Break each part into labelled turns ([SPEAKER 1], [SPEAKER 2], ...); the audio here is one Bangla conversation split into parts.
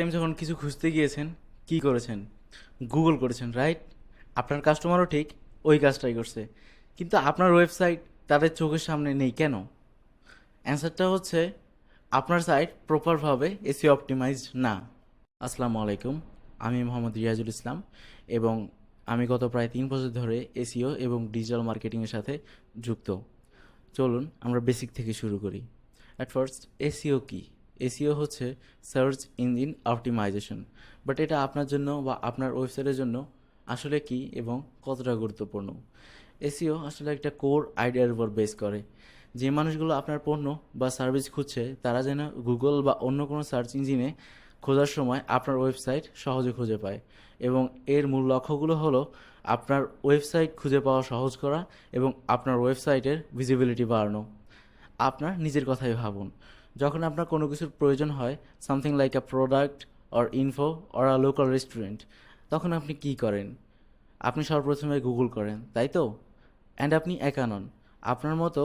[SPEAKER 1] টাইম যখন কিছু খুঁজতে গিয়েছেন, কি করেছেন? গুগল করেছেন রাইট আপনার কাস্টমারও ঠিক, ওই কাজটাই করছে। কিন্তু আপনার ওয়েবসাইট তাদের চোখের সামনে নেই কেন? অ্যান্সারটা হচ্ছে, আপনার সাইট প্রপারভাবে এসি অপটিমাইজড না। আসসালামু আলাইকুম, আমি মোহাম্মদ রিয়াজুল ইসলাম এবং আমি গত প্রায় তিন বছর ধরে এসিও এবং ডিজিটাল মার্কেটিংয়ের সাথে যুক্ত। চলুন আমরা বেসিক থেকে শুরু করি। অ্যাট ফার্স্ট এসিও কি? এসিও হচ্ছে সার্চ ইঞ্জিন অপটিমাইজেশন। বাট এটা আপনার জন্য বা আপনার ওয়েবসাইটের জন্য আসলে কি এবং কতটা গুরুত্বপূর্ণ? এসিও আসলে একটা কোর আইডিয়ার উপর বেস করে। যে মানুষগুলো আপনার পণ্য বা সার্ভিস খুঁজছে, তারা যেন গুগল বা অন্য কোনো সার্চ ইঞ্জিনে খোঁজার সময় আপনার ওয়েবসাইট সহজে খুঁজে পায়। এবং এর মূল লক্ষ্যগুলো হলো আপনার ওয়েবসাইট খুঁজে পাওয়া সহজ করা এবং আপনার ওয়েবসাইটের ভিজিবিলিটি বাড়ানো। আপনার নিজের কথাই ভাবুন। যখন আপনার কোনো কিছুর প্রয়োজন হয় something like a product or info or a local restaurant তখন আপনি কি করেন? আপনি সর্বপ্রথমে গুগল করেন, তাই তো? অ্যান্ড আপনি একা নন। আপনার মতো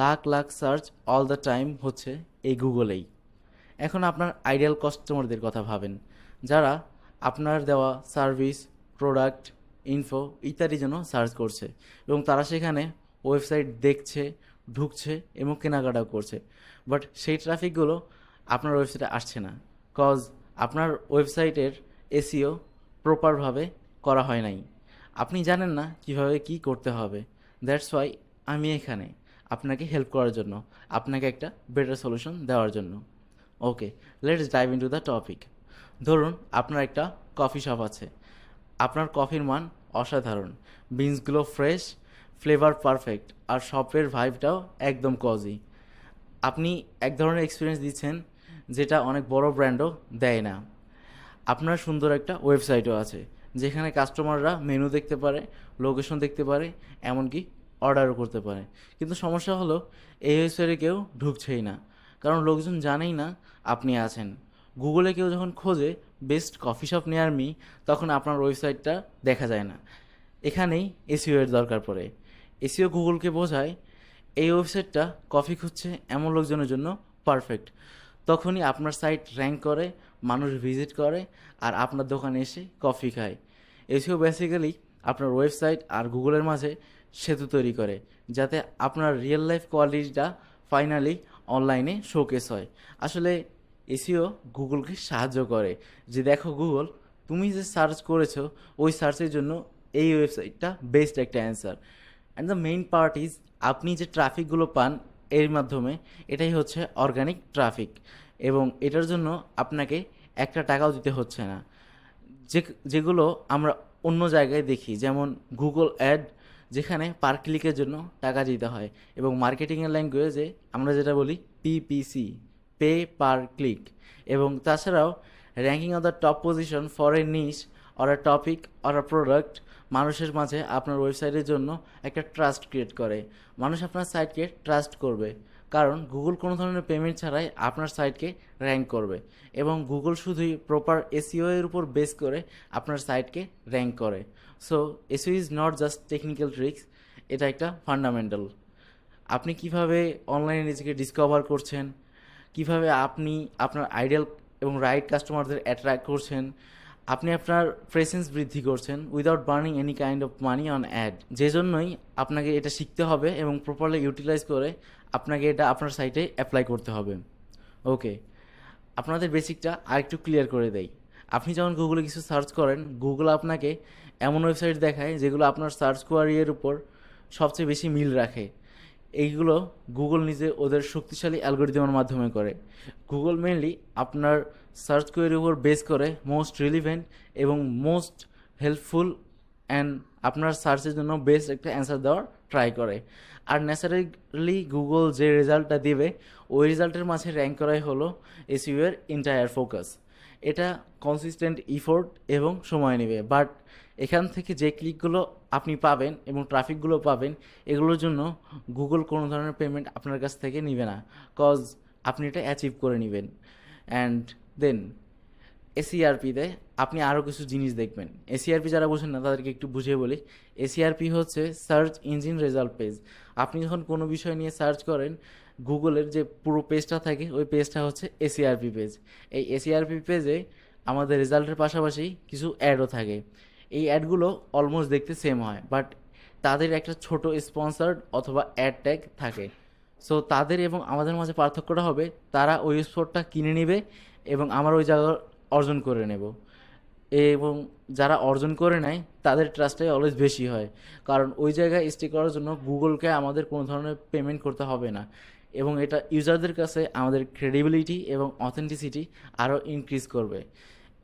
[SPEAKER 1] lakh lakh search all the time হচ্ছে এই গুগলেই এখন আপনার আইডিয়াল কাস্টমারদের কথা ভাবেন, যারা আপনার দেওয়া সার্ভিস প্রোডাক্ট ইনফো ইত্যাদি জন্য সার্চ করছে এবং তারা সেখানে ওয়েবসাইট দেখছে ঢুকছে এবং কেনাকাটাও করছে। বাট সেই ট্রাফিকগুলো আপনার ওয়েবসাইটে আসছে না। কজ আপনার ওয়েবসাইটের এসিও প্রপারভাবে করা হয় নাই। আপনি জানেন না কীভাবে কি করতে হবে। দ্যাটস ওয়াই আমি এখানে আপনাকে হেল্প করার জন্য, আপনাকে একটা বেটার সলিউশন দেওয়ার জন্য। Okay let's dive into the topic ধরুন আপনার একটা কফি শপ আছে। আপনার কফির মান অসাধারণ। বিনসগুলো ফ্রেশ ফ্লেভার পারফেক্ট আর শপের ভাইবটাও একদম কজি আপনি এক ধরনের এক্সপিরিয়েন্স দিচ্ছেন যেটা অনেক বড় ব্র্যান্ডও দেয় না। আপনার সুন্দর একটা ওয়েবসাইটও আছে, যেখানে কাস্টমাররা মেনু দেখতে পারে লোকেশন দেখতে পারে, এমনকি অর্ডারও করতে পারে। কিন্তু সমস্যা হলো, এই ওয়েবসাইটে কেউ ঢুকছেই না। কারণ লোকজন জানেই না আপনি আছেন। গুগলে কেউ যখন খোঁজে best coffee shop near me তখন আপনার ওয়েবসাইটটা দেখা যায় না। এখানেই এসিও এর দরকার পড়ে। এসিও গুগলকে বোঝায়, এই ওয়েবসাইটটা কফি খুঁজছে এমন লোকজনের জন্য পারফেক্ট তখনই আপনার সাইট র্যাঙ্ক করে, মানুষ ভিজিট করে, আর আপনার দোকানে এসে কফি খায়। এসিও বেসিক্যালি আপনার ওয়েবসাইট আর গুগলের মাঝে সেতু তৈরি করে, যাতে আপনার রিয়েল লাইফ কোয়ালিটিটা ফাইনালি অনলাইনে শোকেস হয়। আসলে এসিও গুগলকে সাহায্য করে যে, দেখো গুগল, তুমি যে সার্চ করেছ, ওই সার্চের জন্য এই ওয়েবসাইটটা বেস্ট একটা answer and the main part is আপনি যে ট্রাফিকগুলো পান, এর মাধ্যমে, এটাই হচ্ছে অর্গানিক ট্রাফিক এবং এটার জন্য আপনাকে একটা টাকাও দিতে হচ্ছে না। যে, যেগুলো আমরা অন্য জায়গায় দেখি, যেমন গুগল অ্যাড যেখানে পার ক্লিকের জন্য টাকা দিতে হয়। এবং মার্কেটিংয়ের ল্যাঙ্গুয়েজে আমরা যেটা বলি পিপিসি পে পার ক্লিক এবং তাছাড়াও ranking of the top position for a niche or a topic or a product মানুষের মাঝে আপনার ওয়েবসাইটের জন্য একটা ট্রাস্ট ক্রিয়েট করে। মানুষ আপনার সাইটকে ট্রাস্ট করবে। কারণ গুগল কোনো ধরনের পেমেন্ট ছাড়াই আপনার সাইটকে র্যাঙ্ক করবে। এবং গুগল শুধুই প্রপার এসিও এর উপর বেস করে আপনার সাইটকে র্যাঙ্ক করে। So SEO is not just technical tricks এটা একটা ফান্ডামেন্টাল আপনি কীভাবে অনলাইনে নিজেকে ডিসকভার করছেন? কীভাবে আপনি আপনার আইডিয়াল এবং রাইট কাস্টমারদের অ্যাট্রাক্ট করছেন? আপনি আপনার প্রেসেন্স বৃদ্ধি করছেন without burning any kind of money on ad যে জন্যই আপনাকে এটা শিখতে হবে এবং প্রপারলি ইউটিলাইজ করে আপনাকে এটা আপনার সাইটে অ্যাপ্লাই করতে হবে। ওকে আপনাদের বেসিকটা আরেকটু ক্লিয়ার করে দেই। আপনি যখন গুগলে কিছু সার্চ করেন গুগল আপনাকে এমন ওয়েবসাইট দেখায় যেগুলো আপনার সার্চ কোয়ারিয়ের উপর সবচেয়ে বেশি মিল রাখে। এইগুলো গুগল নিজে ওদের শক্তিশালী অ্যালগোরিদমের মাধ্যমে করে। গুগল মেনলি আপনার সার্চ কোয়ারির উপর বেস করে মোস্ট রিলিভেন্ট এবং মোস্ট হেল্পফুল অ্যান্ড আপনার সার্চের জন্য বেস্ট একটা অ্যান্সার দেওয়ার ট্রাই করে। আর ন্যাচারালি গুগল যে রেজাল্টটা দেবে, ওই রেজাল্টের মাঝে র্যাঙ্ক করাই হলো এসইউ এর ইন্টায়ার ফোকাস এটা কনসিস্টেন্ট ইফোর্ট এবং সময় নেবে। বাট এখান থেকে যে ক্লিকগুলো আপনি পাবেন এবং ট্রাফিকগুলো পাবেন, এগুলোর জন্য গুগল কোনো ধরনের পেমেন্ট আপনার কাছ থেকে নেবে না। কজ আপনি এটা অ্যাচিভ করে নেবেন। অ্যান্ড দেন এসিআরপিতে আপনি আরও কিছু জিনিস দেখবেন। এসিআরপি যারা বোঝেন না, তাদেরকে একটু বুঝিয়ে বলি। এসিআরপি হচ্ছে সার্চ ইঞ্জিন রেজাল্ট পেজ আপনি যখন কোনো বিষয় নিয়ে সার্চ করেন গুগলের যে পুরো পেজটা থাকে, ওই পেজটা হচ্ছে এসিআরপি পেজ এই এসিআরপি পেজে আমাদের রেজাল্টের পাশাপাশি কিছু অ্যাডও থাকে। এই অ্যাডগুলো অলমোস্ট দেখতে সেম হয় বাট তাদের একটা ছোট স্পন্সার্ড অথবা অ্যাড ট্যাগ থাকে। সো তাদের এবং আমাদের মাঝে পার্থক্যটা হবে, তারা ওই স্পটটা কিনে নেবে এবং আমার ওই জায়গা অর্জন করে নেব। এবং যারা অর্জন করে নেয়, তাদের ট্রাস্টটাই অলওয়েজ বেশি হয়। কারণ ওই জায়গায় স্টে করার জন্য গুগলকে আমাদের কোনো ধরনের পেমেন্ট করতে হবে না। এবং এটা ইউজারদের কাছে আমাদের ক্রেডিবিলিটি এবং অথেন্টিসিটি আরও ইনক্রিজ করবে।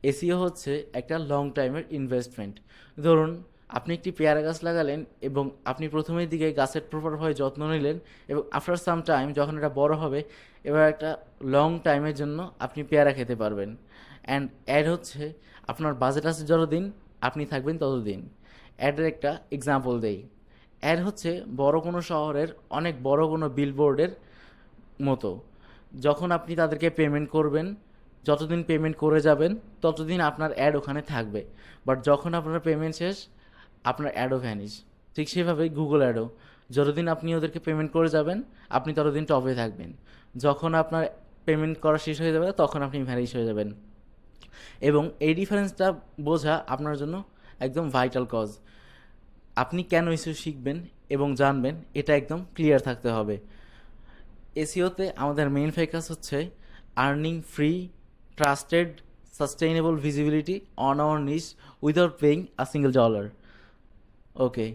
[SPEAKER 1] এসিও হচ্ছে একটা লং টাইমের ইনভেস্টমেন্ট ধরুন, আপনি একটি পেয়ারা গাছ লাগালেন এবং আপনি প্রথমের দিকে গাছের প্রপারভাবে যত্ন নিলেন এবং আফটার সাম টাইম যখন এটা বড় হবে, এবার একটা লং টাইমের জন্য আপনি পেয়ারা খেতে পারবেন। অ্যান্ড অ্যাড হচ্ছে, আপনার বাজেট আছে যতদিন, আপনি থাকবেন ততদিন। অ্যাডের একটা এক্সাম্পল দেই। অ্যাড হচ্ছে, বড় কোনো শহরের, অনেক বড় কোনো বিলবোর্ডের মতো। যখন আপনি তাদেরকে পেমেন্ট করবেন, যতদিন পেমেন্ট করে যাবেন, ততদিন আপনার অ্যাড ওখানে থাকবে। বাট যখন আপনার পেমেন্ট শেষ, আপনার অ্যাডও ভ্যানিশ ঠিক সেভাবেই গুগল অ্যাডও যতদিন আপনি ওদেরকে পেমেন্ট করে যাবেন, আপনি ততদিন টপে থাকবেন। যখন আপনার পেমেন্ট করা শেষ হয়ে যাবে, তখন আপনি ভ্যানিশ হয়ে যাবেন। এবং এই ডিফারেন্সটা বোঝা আপনার জন্য একদম ভাইটাল কজ আপনি কেন ইস্যু শিখবেন এবং জানবেন, এটা একদম ক্লিয়ার থাকতে হবে। এসিওতে আমাদের মেইন ফোকাস হচ্ছে earning free trusted sustainable visibility on our niche without paying a single dollar okay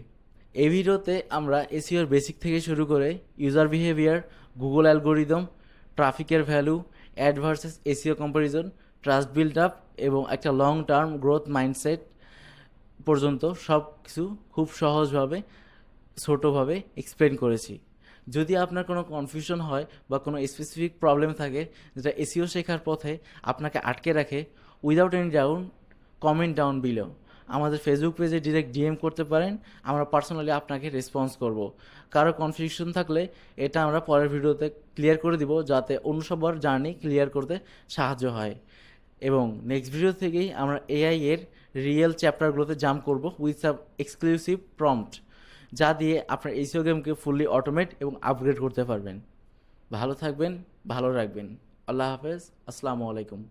[SPEAKER 1] এই ভিডিওতে আমরা এসিওর বেসিক থেকে শুরু করে ইউজার বিহেভিয়ার গুগল অ্যালগোরিদম ট্রাফিকের value ad versus SEO comparison trust build up এবং একটা লং টার্ম গ্রোথ মাইন্ডসেট পর্যন্ত সব কিছু খুব সহজভাবে, ছোটোভাবে এক্সপ্লেন করেছি। যদি আপনার কোনো কনফিউশন হয় বা কোনো স্পেসিফিক প্রবলেম থাকে যেটা এসিও শেখার পথে আপনাকে আটকে রাখে without any down comment down below আমাদের ফেসবুক পেজে ডিরেক্ট ডিএম করতে পারেন, আমরা পার্সোনালি আপনাকে রেসপন্স করব। কারও কনফিউশন থাকলে এটা আমরা পরের ভিডিওতে ক্লিয়ার করে দিব, যাতে অন্য সবার জার্নি ক্লিয়ার করতে সাহায্য হয়। এবং নেক্সট ভিডিও থেকেই আমরা এআই এর রিয়েল চ্যাপ্টারগুলোতে জাম্প করব উইথ সাব এক্সক্লুসিভ প্রম্পট যা দিয়ে আপনার এসিও গেমকে ফুললি অটোমেট এবং আপগ্রেড করতে পারবেন। ভালো থাকবেন, ভালো রাখবেন। আল্লাহ হাফেজ, আসসালামু আলাইকুম।